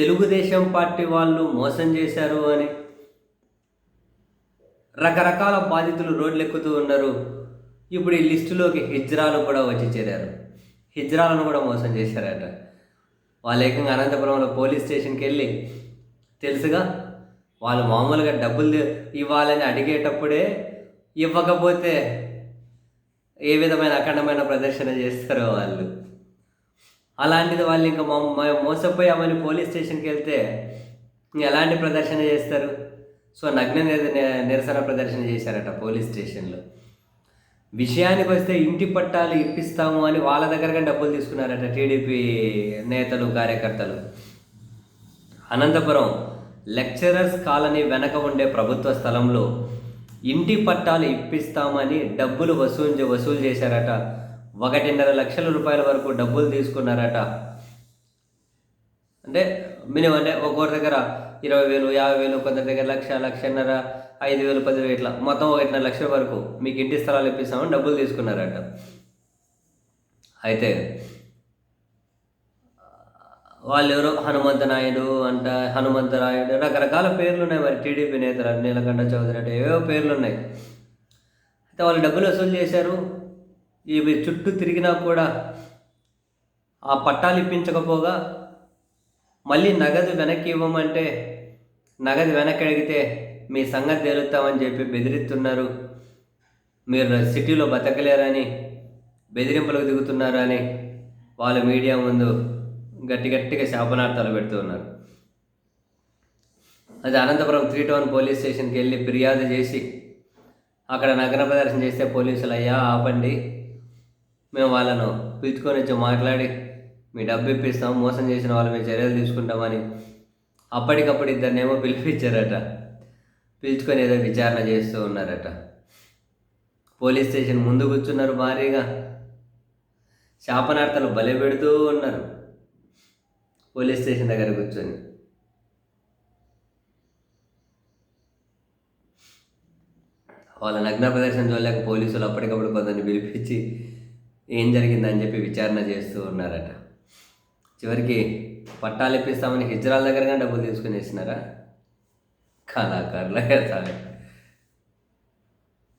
Telugu Desam party వాళ్ళు మోసం చేశారు అని రకరకాల బాధితులు రోడ్లు ఎక్కుతూ ఉన్నారు. ఇప్పుడు ఈ లిస్టులోకి హిజ్రాలు కూడా వచ్చి చేరారు. హిజ్రాలను కూడా మోసం చేశారట. వాళ్ళు ఏకంగా అనంతపురంలో పోలీస్ స్టేషన్కి వెళ్ళి తెలుసుగా వాళ్ళు మామూలుగా డబ్బులు ఇవ్వాలని అడిగేటప్పుడే ఇవ్వకపోతే ఏ విధమైన అఖండమైన ప్రదర్శన చేస్తారో వాళ్ళు. అలాంటిది వాళ్ళు ఇంకా మా మోసపోయామని పోలీస్ స్టేషన్కి వెళ్తే ఎలాంటి ప్రదర్శన చేస్తారు? సో నగ్న నిరసన ప్రదర్శన చేశారట పోలీస్ స్టేషన్లో. విషయానికి వస్తే ఇంటి పట్టాలు ఇప్పిస్తాము అని వాళ్ళ దగ్గరగా డబ్బులు తీసుకున్నారట టీడీపీ నేతలు కార్యకర్తలు. అనంతపురం లెక్చరర్స్ కాలనీ వెనక ఉండే ప్రభుత్వ స్థలంలో ఇంటి పట్టాలు ఇప్పిస్తామని డబ్బులు వసూలు వసూలు చేశారట ఒకటిన్నర లక్షల రూపాయల వరకు డబ్బులు తీసుకున్నారట. అంటే మినిమం అంటే ఒక్కొక్కరి దగ్గర ఇరవై వేలు యాభై వేలు కొందరి దగ్గర లక్ష లక్షన్నర ఐదు వేలు పదివేలు ఇట్లా మొత్తం ఒకటిన్నర లక్షల వరకు మీకు ఇంటి స్థలాలు ఇప్పిస్తామని డబ్బులు తీసుకున్నారట. అయితే వాళ్ళు ఎవరో హనుమంత నాయుడు అంట హనుమంతరాయుడు రకరకాల పేర్లు ఉన్నాయి మరి టీడీపీ నేతలు నీలకంఠ చౌదరి అంటే ఏవేవో పేర్లు ఉన్నాయి. అయితే వాళ్ళు డబ్బులు వసూలు చేశారు. ఇవి చుట్టూ తిరిగినా కూడా ఆ పట్టాలు ఇప్పించకపోగా మళ్ళీ నగదు వెనక్కి ఇవ్వమంటే నగదు వెనక్కి అడిగితే మీ సంగతి తేలుతామని చెప్పి బెదిరిస్తున్నారు. మీరు సిటీలో బతకలేరని బెదిరింపులకు దిగుతున్నారని వాళ్ళు మీడియా ముందు గట్టి గట్టిగా శాపనార్థాలు పెడుతూ ఉన్నారు. అది అనంతపురం త్రీ టౌన్ పోలీస్ స్టేషన్కి వెళ్ళి ఫిర్యాదు చేసి అక్కడ నగర ప్రదర్శన చేస్తే పోలీసులు అయ్యా ఆపండి. మేము వాళ్ళను పిలుచుకొని వచ్చి మాట్లాడి మీ డబ్బు ఇప్పిస్తాం మోసం చేసిన వాళ్ళ మీద చర్యలు తీసుకుంటామని అప్పటికప్పుడు ఇద్దరినేమో పిలిపించారట. పిలుచుకొని ఏదో విచారణ చేస్తూ ఉన్నారట. పోలీస్ స్టేషన్ ముందు కూర్చున్నారు భారీగా. శాపనార్థాలు బలి పెడుతూ ఉన్నారు. పోలీస్ స్టేషన్ దగ్గర కూర్చొని. వాళ్ళ నగ్న ప్రదర్శన చూడలేక పోలీసులు అప్పటికప్పుడు కొందరిని పిలిపించి ఏం జరిగిందని చెప్పి విచారణ చేస్తూ ఉన్నారట. చివరికి పట్టాలు ఇప్పిస్తామని హిజ్రాల దగ్గరగా డబ్బులు తీసుకుని వేసినారా? కళాకారులే సార్